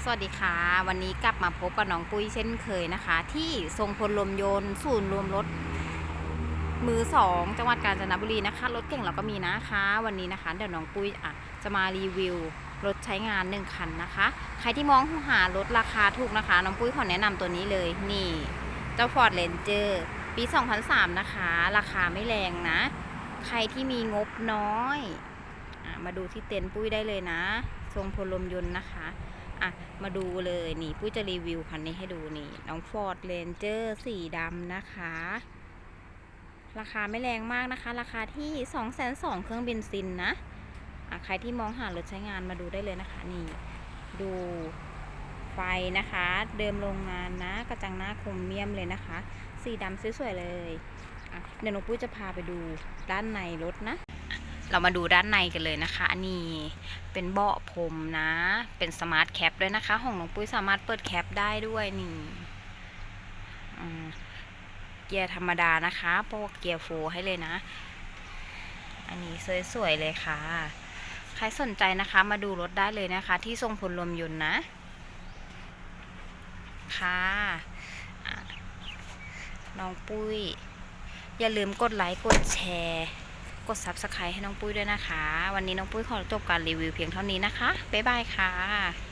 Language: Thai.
สวัสดีค่ะ วันนี้กลับมาพบกับน้องปุ้ยเช่นเคยนะคะ ที่ทรงพลลมยนต์ศูนย์รวมรถ มือสองจังหวัดกาญจนบุรีนะคะ รถเก่งเราก็มีนะคะ วันนี้นะคะ เดี๋ยวน้องปุ้ยอะจะมารีวิวรถใช้งานหนึ่งคันนะคะ ใครที่มองหารถราคาถูกนะคะ น้องปุ้ยขอแนะนำตัวนี้เลยนี่ เจ้า Ford Ranger ปี 2003 นะคะ ราคาไม่แรงนะ ใครที่มีงบน้อยอมาดูที่เต็นปุ้ยได้เลยนะ ทรงพลลมยนต์นะคะ อะมาดูเลยนี่ปุ้ยจะรีวิวคันนี้ให้ดูนี่ น้อง Ford Ranger สีดำนะคะ ราคาไม่แรงมากนะคะ ราคาที่2 2 0 0 0เครื่องเบนซินนะอะใครที่มองหารถใช้งานมาดูได้เลยนะคะ นี่ ดูไฟนะคะ เดิมโรงงานนะ กระจังหน้าคมเมียมเลยนะคะ สีดำสวยๆเลย เดี๋ยวน้องปุ้ยจะพาไปดูด้านในรถนะ เรามาดูด้านในกันเลยนะคะ อันนี้เป็นเบาะพรมนะ เป็นสมาร์ทแคปด้วยนะคะ ของน้องปุ้ยสามารถเปิดแคปได้ด้วยนี่เกียร์ธรรมดานะคะโปกเกียร์โฟร์ให้เลยนะ อันนี้สวยๆเลยค่ะ ใครสนใจนะคะ มาดูรถได้เลยนะคะ ที่ทรงพลลมยนต์นะ ค่ะน้องปุ้ย อย่าลืมกดไลค์ กดแชร์ กด Subscribe ให้น้องปุ้ยด้วยนะคะ วันนี้น้องปุ้ยขอจบการรีวิวเพียงเท่านี้นะคะ บ๊ายบายค่ะ